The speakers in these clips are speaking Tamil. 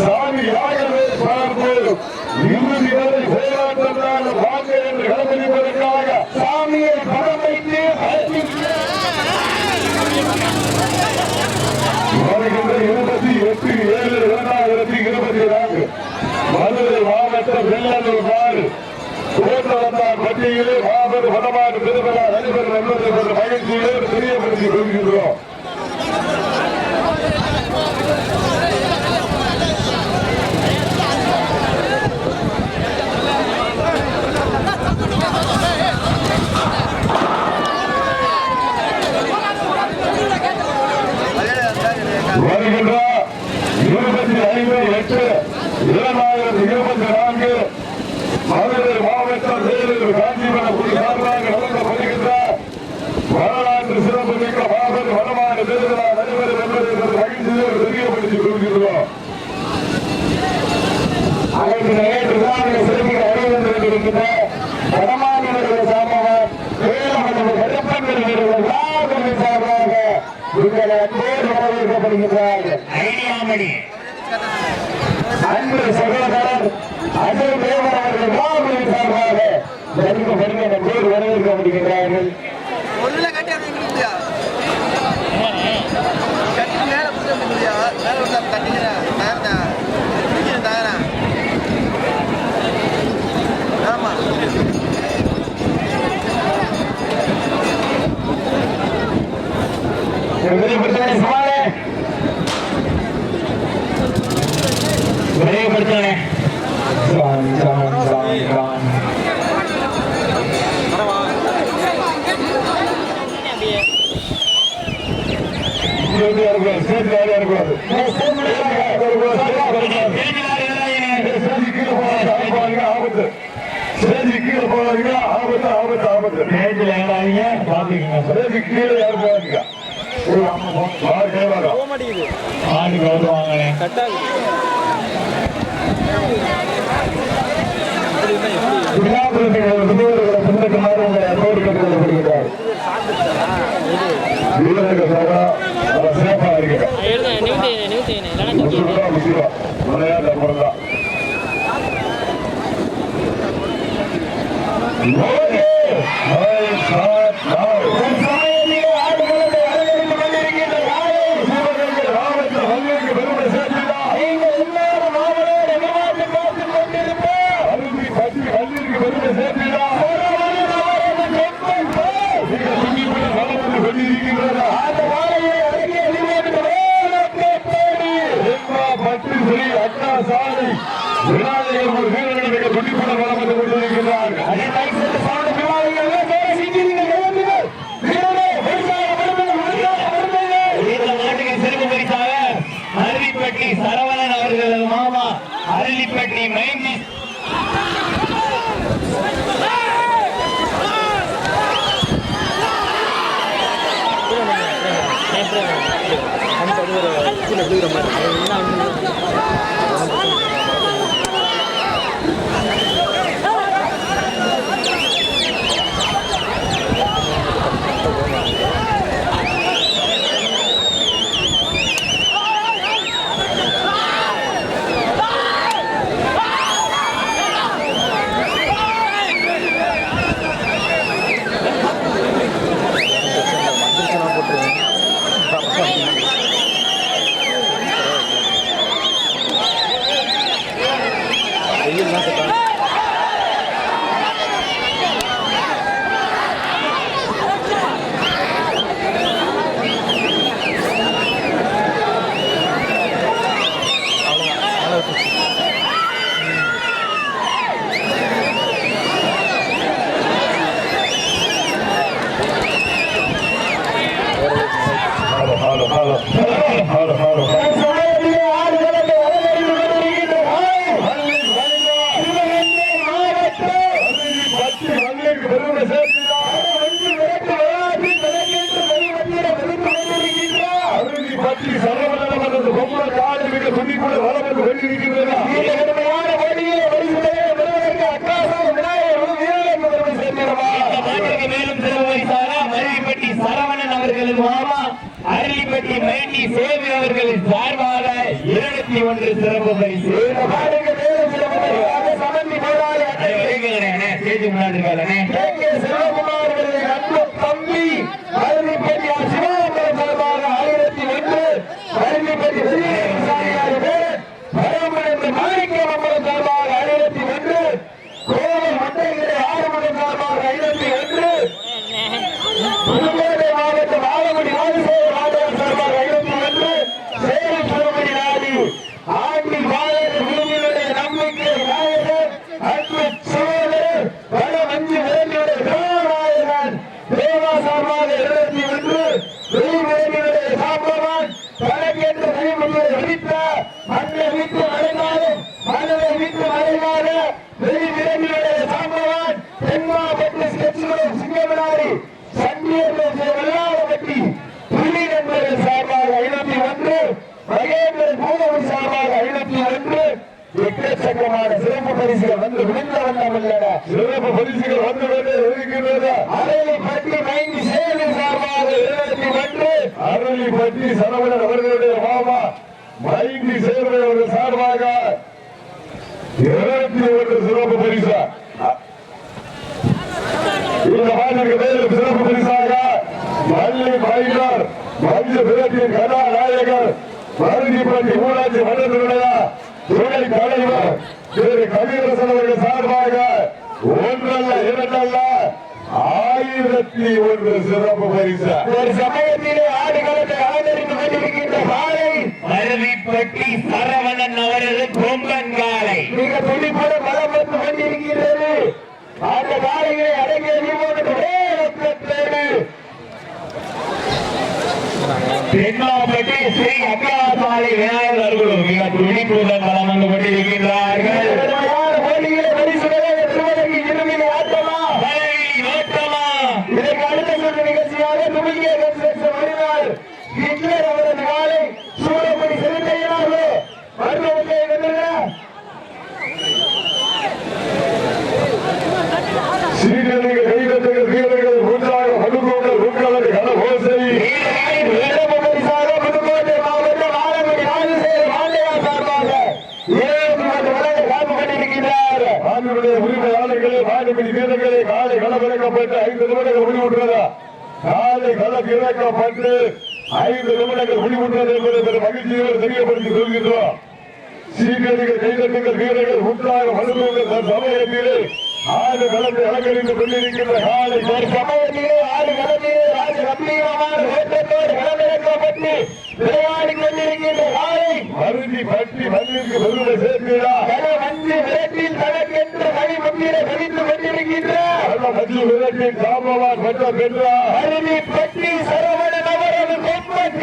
சாமி பார்ப்போம் இறுதி வரை போராட்டத்தால் வாங்க என்று களமளிப்பதற்காக சாமியை படம் வைத்து வருகின்ற இருபத்தி எட்டு ஏழு இரண்டாயிரத்தி இருபத்தி நான்கு. மதுரை மாவட்டம் வெள்ளலூர் நாடு. தோற்றவந்தார் பட்டியலே மாபெரும் வடமாடு திருவிழா நடைபெறும் என்பதை மகிழ்ச்சியிலே தெரியப்படுத்திக் கொள்கின்றோம் வருகின்ற இருபத்தி எட்டு இரண்டாயிரத்தி இருபத்தி நான்கு மதுரை மாவட்டம் வேலூர் காஞ்சிபுரம் குழு சார்பாக நடத்தப்படுகின்ற வரலாற்று சிறப்பு மாபெரும் வடமான திருவிழா நடைபெறும் என்பதை மகிழ்ச்சியோடு தெரியப்படுத்திக் கொள்கின்றோம். அதற்கு நேற்று தான் சிறப்பில் அறிவித்திருக்கின்ற வடமாநில சார்பாக வேலுமணி கருப்பன் சார்பாக உங்கள் அன்போடு வரவேற்கப்படுகின்றார்கள். ஐடியாமணி. அன்பு சகோதரர் அஜய் தேவர் அவர்கள் மாபெரும் சார்பாக வருக வருக வரவேற்கப்படுகின்றார்கள் பின்பற்றுமாறு உங்களை சிறப்பாக இருக்கிறார் தூக்கி முசுகா முசுகா விளையாட்டு அப்புறம் தான். அந்த வாழையை அடங்கிய பட்டு ஸ்ரீ அண்ணா சாலை. விநாயகர் ஒரு வீரர்களுடைய மிக துடிப்புடன் வளம் வந்து கீழே விழுகிற மாதிரி இருக்கு. என்ன hello hello hello hello hello சமயத்திலே ஆடுகளத்தை அலங்கரித்துக் கொண்டிருக்கின்ற காலை சிவகங்கை மாவட்டம் பத்து வங்கிக்கு பெருமை சேர்த்துள்ளா வங்கி விரட்டு விளையாட்டு தலைக்கேற்று வெளிவந்திட வெளிந்து கொண்டிருக்கின்றார் அருவி பற்றி சரவணம் அல்லது பொம்மல் காடு மிக துணிக்குள்ள வளம் என்று வெளியிருக்கின்றன இந்த கடுமையான வழியிலே வருகிறதே வருவதற்கு அக்காசான விநாயகர் ஒரு வீரர்களுக்கு பெருமை சேர்க்கிறவா இந்த நாட்டுக்கு மேலும் சிறப்பு பரிசாக அருளிப்பட்டி சரவணன் அவர்களது மாமா அருளிப்பட்டி அரளிப்பட்டி மைனி சேவி அவர்களின் சார்பாக இருநூத்தி ஒன்று சிறப்பு பரிசு இந்த மாடுக்கு மேலே சிறப்பு பரிசாக சமந்தி போராளி அண்ணே, வணக்கங்கண்ணே. அண்ணே, முன்னாடி இருக்காருண்ணே. கே கே செல்வகுமார் அவர்களின் அன்பு தம்பி அருளிப்பட்டி சிவாபுரம் சார்பாக ஆயிரத்தி ஒன்று அருளிப்பட்டி சாமியார் பேர் பரமன் மாணிக்கம் அம்மன் சார்பாக ஆயிரத்தி ஒன்று கோவை மட்டைகளை ஆறுமுகம் சார்பாக ஐநூத்தி ஒன்று புதுக்கோட்டை மாவட்டம் ஆலங்குடி ராஜசேகர் ஆண்டவர் சார்பாக ஐநூத்தி ஒன்று சேலம் சுரமணி நாடி ஆண்டி மாநகர் குழுவினுடைய நம்பிக்கை நாயகர் அன்பு சோழர் பல மஞ்சு விரண்டியுடைய தேவநாயகன் தேவா சார்பாக இருபத்தி ஒன்று வெளிவேலியுடைய சாம்பவான் கணக்கென்று வெளிமுறை வெடித்த மண்ணை வீட்டு மறைந்தாலும் மனதை வீட்டு மறைவாக வெளிவிரண்டியுடைய சாம்பவான் தென்மாவட்ட ஸ்கெட்சுகளும் சிங்கமனாரி சண்டியர்கள் வெள்ளாளப்பட்டி புள்ளி நண்பர்கள் சார்பாக ஐநூத்தி ஒன்று மகேந்திரன் பூதவன் சார்பாக ஐநூத்தி ஒன்று எக்கச்சக்கமான சிறப்பு பரிசுகள் வந்து விழுந்த வண்ணம் உள்ளன. சிறப்பு பரிசுகள் வந்து கொண்டே இருக்கின்றன அருளி பட்டி மைந்தி சேவை சார்பாக இருபத்தி ஒன்று. அருளி பட்டி சரவணன் அவர்களுடைய மாமா மைந்தி சேவை அவர்கள் சார்பாக இருபத்தி ஒன்று சிறப்பு பரிசா. இந்த மாநில சிறப்பு பரிசாக மல்லி மைனர் மஞ்ச விரட்டின் கதாநாயகர் மருதிப்பட்டி ஊராட்சி மன்றத்தினுடைய துணை தலைவர் திரு கவிரசன் அவர்கள் சார்பாக ஒன்றல்ல இரண்டல்ல ஆயிரத்தி ஒன்று சிறப்பு பரிசு. ஒரு சமயத்திலே ஆடுகளத்தை ஆதரித்து கொண்டிருக்கின்ற மாலை அரளிப்பட்டி சரவணன் அவரது கொம்பன் காலை மிக துடிப்போடு பலம் வந்து கொண்டிருக்கிறது அந்த காலையை அடங்கிய தென்மாவட்டி ஸ்ரீ அக்காசாலை விநாயகர் அவர்களும் மிக துடிப்புடன் வளம் வந்து கொண்டிருக்கின்றார்கள் பெருமையான போட்டியிலே பரிசுகளை பெறுவதற்கு இருமையில் ஆட்டமா பலவீனி நோட்டமா இதற்கு அடுத்த சுற்று நிகழ்ச்சியாக துணிக்கிய கன்ஸ்ட்ரக்ஷன் வருவார் ஹிட்லர் அவரது காலை சூழப்படி செலுத்தையினார்களோ மருத்துவத்தை வென்றுகிறார் சீடர்கள் கைதட்டுகள் வீரர்கள் உற்சாக மனுகோங்கள் உங்களது கனகோசை சிறப்பு பரிசாக புதுக்கோட்டை மாவட்டம் ஆலங்குடி ராஜசேகர் பாண்டியா சார்பாக ஏழு மற்றும் வழங்க காப்பு கொண்டிருக்கிறார் ஆண்டுடைய உரிமையாளர்களே வாலிபடி வீரர்களே காலை களமிறக்கப்பட்டு ஐந்து நிமிடங்கள் முடிவுற்றதா காலை களம் இறக்கப்பட்டு ஐந்து நிமிடங்கள் முடிவுற்றது என்பதை பெரும் மகிழ்ச்சியோடு தெரியப்படுத்தி கொள்கின்றோம் சீக்கிரங்கள் கைதட்டுங்கள் வீரர்கள் உற்சாக மனுகோங்கள் சமயத்திலே ஆறு களத்தை அலங்கரித்துக் ஒரு சமயத்திலே ஆறு களத்திலே ராஜ கம்பீரமான ஓட்டத்தோடு களமிறக்கப்பட்டு விளையாடி கொண்டிருக்கின்ற காலை மருதி பற்றி மண்ணிற்கு பெருமை சேர்க்கிறா. பல மஞ்சு விரட்டில் தனக்கென்று கை முன்னில கழித்துக் கொண்டிருக்கின்ற பல மஞ்சு விரட்டில் சாம்பவான் பெற்ற. பெற்றார் அருவி பற்றி சரவணன் அவரது கொம்பன்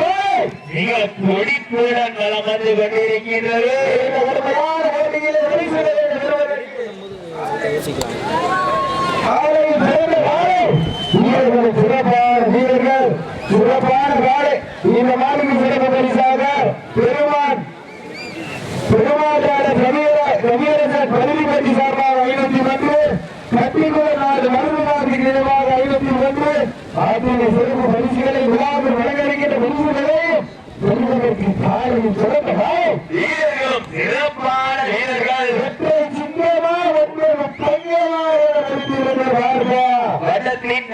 மிக துடிப்புடன் வளம் வந்து கொண்டிருக்கின்றது. இந்த வீரர்கள் சிறப்பான வீரர்கள் சிறப்பான காலை இந்த மாதிரி சிறப்பு பரிசாக பெருமான் பெருமாட்டான கவியர கவியரசர் பள்ளிப்பட்டி சார்பாக ஐநூத்தி ஒன்று கட்டிக்குள நாடு மருந்து நினைவாக ஐநூத்தி ஒன்று. ஆகிய சிறப்பு பரிசுகளை விழாவில் வழங்கலிக்கின்ற பரிசுகளையும் பெறுவதற்கு காலையில் சிறந்த காலை வீரர்களும் சிறப்பான வீரர்கள் ஒற்றை சிங்கமா ஒன்று பையமா பார்ப்பா வட்டத்தின்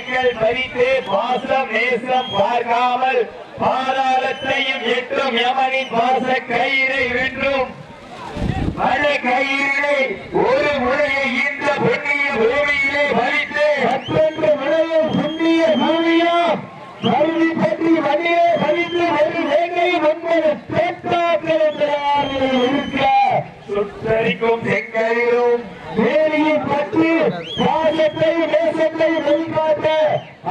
நடுவே பறித்து பாசம் நேசம் பார்க்காமல் பாதாளத்தையும் எட்டும் யமனின் பாச கயிறை வென்றும் மழ கயிறிலே ஒரு முறையை இந்த புண்ணிய பூமியிலே பறித்து மற்றொன்று விளையும் புண்ணிய பூமியாம். கருதி பற்றி மண்ணிலே பறித்து ஒரு வேங்கை ஒன்பது பேட்டாக்கள் இருக்க. சுத்தரிக்கும் செங்கலிலும் வேலியை பற்றி பாசத்தை தேசத்தை வெளிக்காட்ட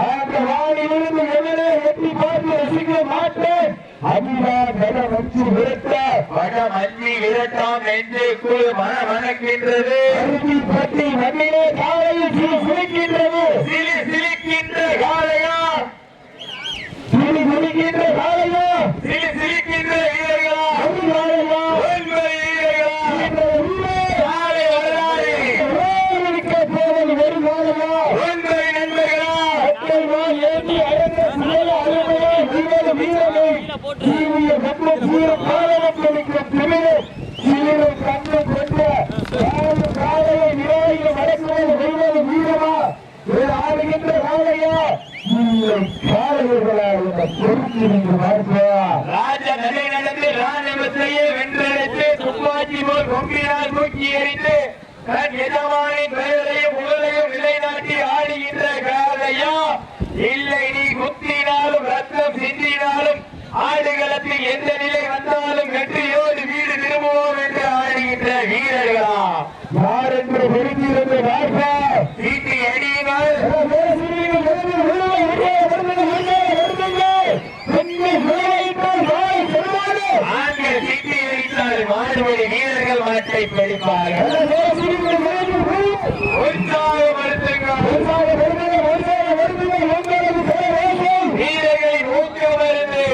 அந்த வானிலிருந்து எவனே எட்டி பார்த்து ரசிக்க அஞ்சி விரட்டாம் நெஞ்சுக்குள் மனமணக்கின்றது கல்வி பற்றி மண்ணிலே காலையில் சிறு சிரிக்கின்றது சிலி சிலிக்கின்ற காளையா சிறு சிரிக்கின்ற காலையோ சிலி சிலிக்கின்ற வீரர்களா அது காலையா ஒன்பது வீரர்களா இந்த உள்ளே காலை வரலாறு ஓரிருக்க போவது ஒரு காலையா ஒன்பது நண்பர்களா மக்கள் ஏற்றி அடங்க சிலைய அருமையா ஜீவன வீரம் கண்ணு கொண்ட காலம் காலையை நிர்வாகிகள் மடக்குவது செய்வது வீரமா ஒரு இல்லை காலையர்களா இந்த பொறுத்து நீங்கள் பார்ப்பா ராஜ நடை நடந்து ராஜபத்தையே வென்றெடுத்து துப்பாக்கி போல் கொம்பினால் தூக்கி எறிந்து தன் எஜமானின் பெயரையும் புகழையும் நிலைநாட்டி ஆடுகின்ற காலையா இல்லை நீ குத்தினாலும் ரத்தம் சிந்தினாலும் ஆடுகளத்தில் எந்த நிலை வந்தாலும் வெற்றியோடு வீடு திரும்புவோம் என்று ஆடுகின்ற வீரர்களா? யார் என்று பொறுத்திருந்து பார்ப்பா மாறுபடி வீரர்கள் மாட்டை பிடிப்பார்கள் உற்சாகப்படுத்துங்கள் வீரர்களின் ஊக்கம் இருந்து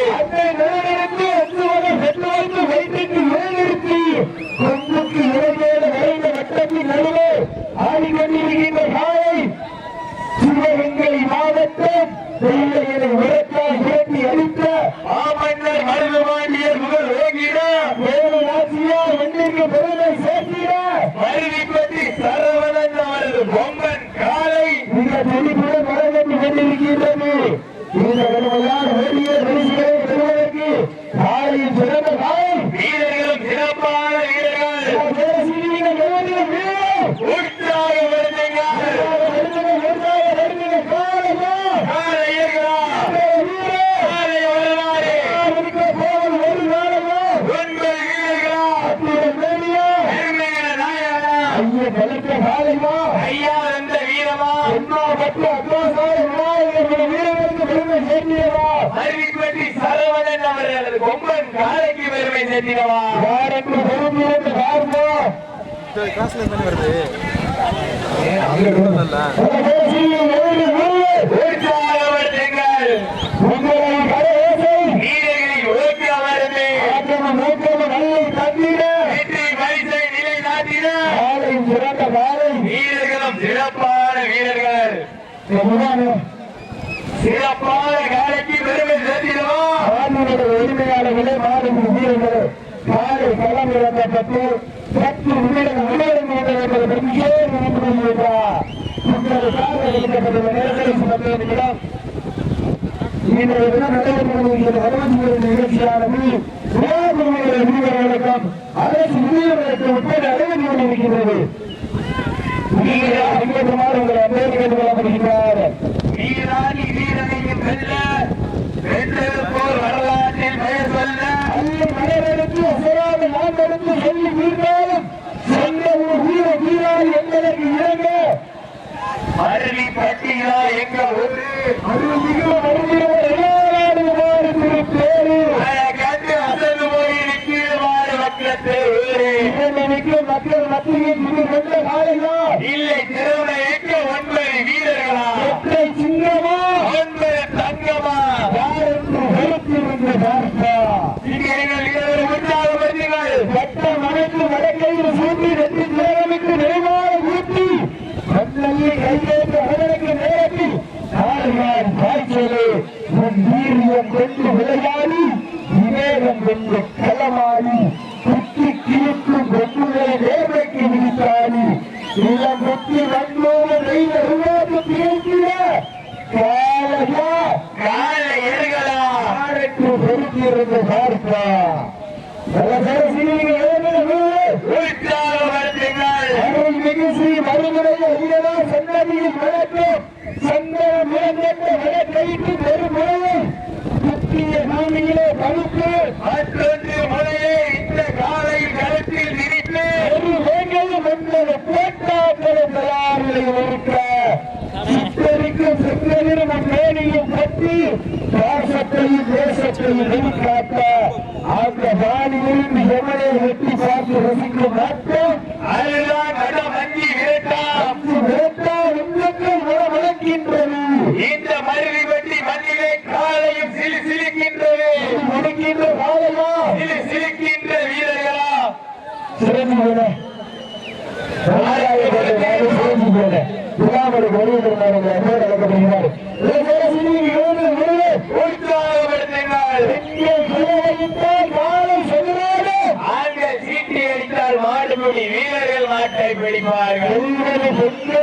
சிவகங்கை மாவட்டம் வெள்ளையனை உரத்தால் விரட்டி அளித்த மாமன்னர் மருதுபாண்டியர் புகழ் ஓங்கிட ஏழு நாச்சியார் எண்ணிற்கு பெருமை சேர்த்திட மருதிப்பட்டி சரவணன் அவரது பொம்மன் காலை மிக தெளிவுடன் வரவேற்று கொண்டிருக்கின்றது இந்த வறுமையான வேண்டிய பரிசுகளை பெறுவதற்கு காலையில் சிறந்த காலை வீரர்களும் சிறப்பான வீரர்கள் உற்சாகப்படுத்துங்கள் காலை ஏறுகிறா காலை வரலாறு உங்கள் வீரர்களா பெருமையான நாயகனா ஐயா வந்த வீரமா மருதிப்பட்டி சரவணன் அவர்களது பொம்மன் காலைக்கு பெருமை சேர்த்திடவா கிளாஸ்ல தானே வருது அங்கே கூட இல்ல உற்சாகப்படுத்துங்கள் வீரர்களை ஒழுக்கி அமர்ந்து வெற்றி பரிசை நிலை நாட்டின வீரர்களும் சிறப்பான வீரர்கள். சிறப்பான காலைக்கு பெருமை சேர்த்திடவா உரிமையாளர்களே மாறும் வீரர்களே காலை களம் இழக்கப்பட்டு சற்று வீரர்கள் விளையாடும் என்பதை சுமத்திய நிமிடம் இன்றைய தினம் நடைபெற்று வருகிற அறுபத்தி நிகழ்ச்சியானது விழாக்குழுவினர் அரசு ஊழியர்களுக்கு உட்பட கொண்டிருக்கிறது உங்களை அன்பேறு கேட்டுக்கொள்ளப்படுகிறார் வீராணி வீரனையும் வெல்ல வென்றெடுப்போர் வரலாற்றில் பெயர் சொல்ல. அல்ல மனிதனுக்கு அசராத நாங்களுக்கு சொல்லி வீழ்ந்தாலும் அந்த வானிலிருந்து எவனை வெட்டி பார்த்து ரசிக்கும் நாட்டம் அதுதான் நடமஞ்சி விரட்டா. அங்கு வேட்டா உள்ளங்கள் வளர்க்கின்றது இந்த மருவி பற்றி மண்ணிலே காலையும் சிலு சிலிக்கின்றது. முடிக்கின்ற காலையா? சிலு சிலிக்கின்ற வீரர்களா? சிறந்து நாடு வருவதற்கான மாட்டை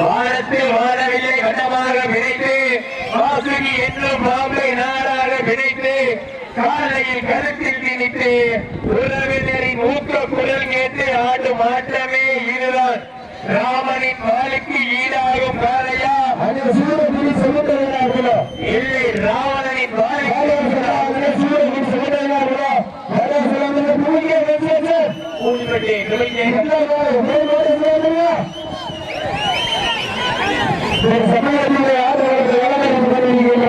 வானத்தில் வாழவில்லை கண்டமாக பிணைத்து வாசுகி என்னும் பாம்பை நாடாக பிணைத்து காலையில் கருத்தில் திணித்து உறவினரின் ஊக்க குரல் கேட்டு ஆடும் ஆட்டமே இதுதான். ராமனின் வாளுக்கு ஈடாகும் காலையா இல்லை ராவணனின்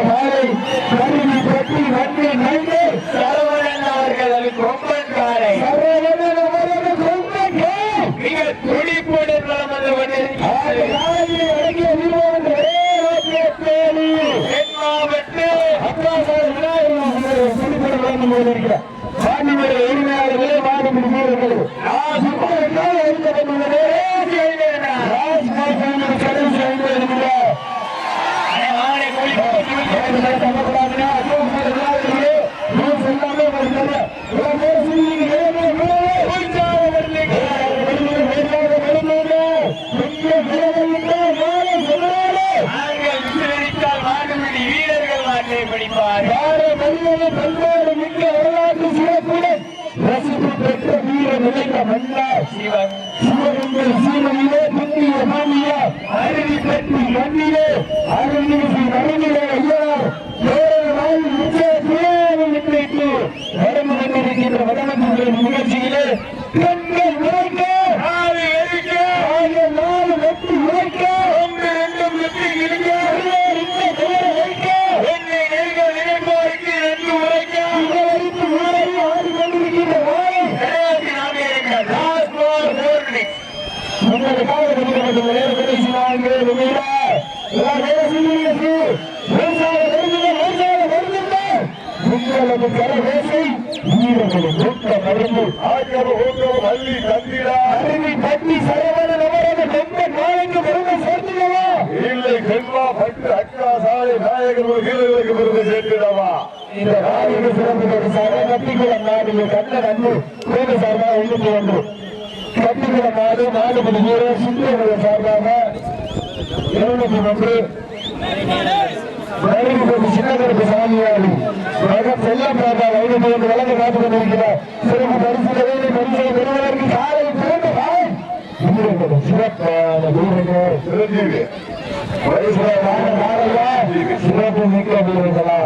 வாளுக்கு ஊன்பட்டி துளைஞர் சரவணன் அவர்கள் அது கொம்பன் காலை மிக துடிப்புடன் வலம் வந்து கொண்டிருக்கிறது தென் மாவட்ட ஆணை ஆண்கள் விசிலடித்தால் மாடுபிடி வீரர்கள் மாட்டை பிடிப்பார்கள் ரசிப்பு பெற்ற சிவன். நிலைத்த சிவன் புண்ணிய பூமியே அருவி பெற்றி மண்ணிலே அருள்மிகு மருந்திலே ஐயர் ஏழு நிச்சய துணையாவில் நின்றிட்டு நடந்து கொண்டிருக்கின்ற வடமன்ற நிகழ்ச்சியிலே பெண்கள் உரைக்க ஆறு எரிக்க ஆயிரம் நாலு வெற்றி உரைக்க ஒன்று ரெண்டும் வெற்றி இருக்க இந்த பெயரை வைக்க என்னை நெருங்க நினைப்போருக்கு நன்கு உரைக்க இவருக்கு ஊரை ஆடி கொண்டிருக்கின்ற வாயை கடைசி நாமே இருக்க லாஸ்ட் பால் ஃபோர் மினிட்ஸ் உங்களுக்காக கொடுக்கப்பட்ட நேர கடைசி நான்கு நிமிட விவசாய வருகின்ற விவசாய வருகின்ற உங்களது கரவேசை வீரர்களின் மருந்து ஆக்கிரம ஊக்கம் அருவி பட்டி சரவணன் அவரது சொந்த நாளைக்கு விருது சேர்த்துள்ளவா இல்லை செல்வா பட்டு அக்கா சாலை நாயகர் வீரர்களுக்கு இந்த நாளைக்கு சிறப்பு பரிசாக கட்டிக்குளம் நாடு கண்ண நன்று கோடு சார்பாக உள்ளிட்டு ஒன்று கட்டிக்குளம் நாடு நாடு மணி வீரர் சுந்தர சார்பாக இருநூத்தி ஒன்று சின்னகருக்கு சாமியாரி செல்லம் ராஜா ஐநூத்தி ஒன்று வழங்க காத்துக் கொண்டிருக்கிறார் சிறப்பு பரிசுகளை பரிசை பெறுவதற்கு காலை பிறந்த காலை. வீரர்கள் சிறப்பான வீரர்கள். சிரஞ்சீவி வயசுலான வாழையா சிறப்பு மிக்க வீரர்களா?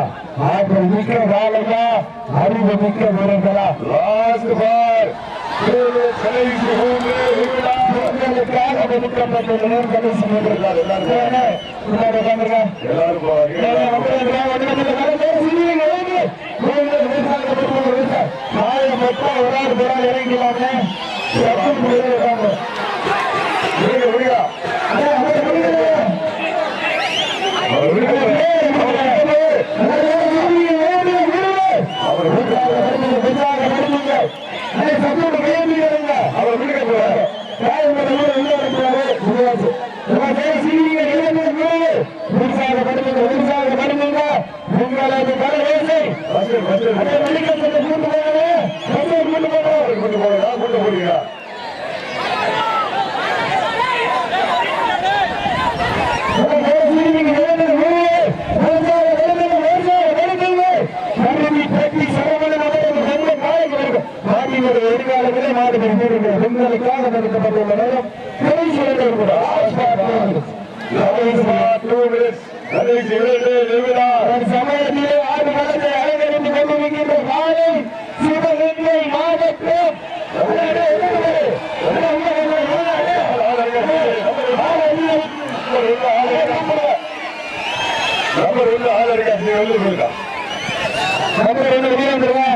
ஆற்றல் மிக்க வாழையா அறிவு மிக்க வீரர்களா? லாஸ்ட் பார் கடைசி நாளைக்கு மொத்தம் ஒரு ஆள் ஒரு ஆள் இறங்கிடலாமே அவர் நேரம் கடைசி இரண்டு நிமிடம் சமயத்திலே ஆறு களத்தை அலங்கரித்து கொண்டிருக்கின்ற காலை சிவகங்கை மாவட்டம். நம்பர் ஒன்று ஆதரிக்கா நம்பர் ஒன்று வீரந்துருவா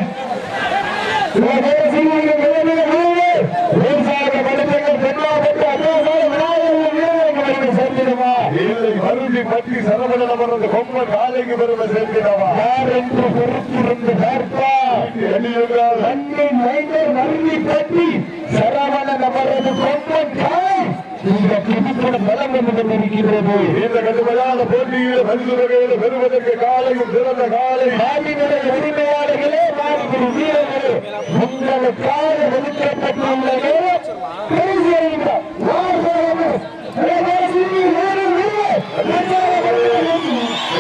விவசாய மனிதர்கள் தென்னாப்பட்டு அண்ணாசாலை விநாயகர் வீரர்களுக்கு சேர்ந்திடுவா இல்லை மருந்தி பற்றி சரவண நபர் அந்த கொம்பன் காலைக்கு பெருமை சேர்க்கிறாவா? யார் என்று பொறுத்திருந்து எண்ணியிருந்தால் அன்னை மைந்தர் மருந்தி பற்றி சரவண நபரது கொம்பன் காய் இந்த புதுப்பட பலம் என்று கொண்டிருக்கிறது. இந்த கடுமையான போட்டியில் பரிசு வகையில் பெறுவதற்கு காலையும் சிறந்த காலை. மாநில உரிமையாளர்களே மாநில வீரர்களே உங்களுக்காக ஒதுக்கப்பட்டுள்ள நேரம் பரிசு அளிக்கிறார். வாசகமே, பிரகாசி வீரர் வீரர், பிரச்சாரகர்களே,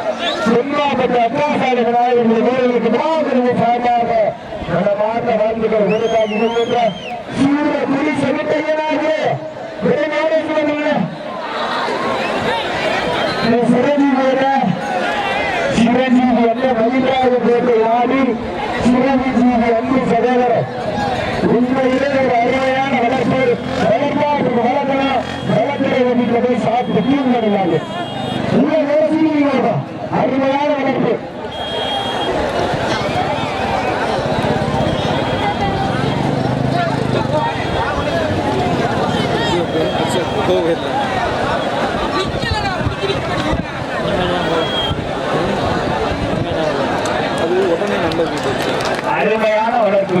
இதுதான். வாழவே, காலை எழுதலாம் மாதிரி சிவகங்கை மாவட்ட வெள்ளாளி சார்பாக நடமாட்ட வாழ்ந்துகள் உங்களுக்காக இருக்கின்ற சூர குறி செவிட்டையனாக சிரஞ்சீவி அல்ல மகிழ்வாக ஆடி சிரஞ்சீவி அன்பு சகோதரர் உண்மையிலே ஒரு அருமையான வளர்ப்பு வளர்ப்பாட்டு வளர்க்கலாம் வளர்க்கிற சாப்பிட்டு உள்ள அருமையான வளர்ப்பு அது அருமையான வளர்ப்பு.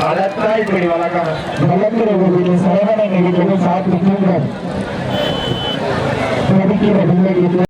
வளர்த்தா இப்படி வளர்க்கணும். வளர்க்கிற வீட்டு சாப்பிட்டு படிக்கிற பிள்ளைகளுக்கு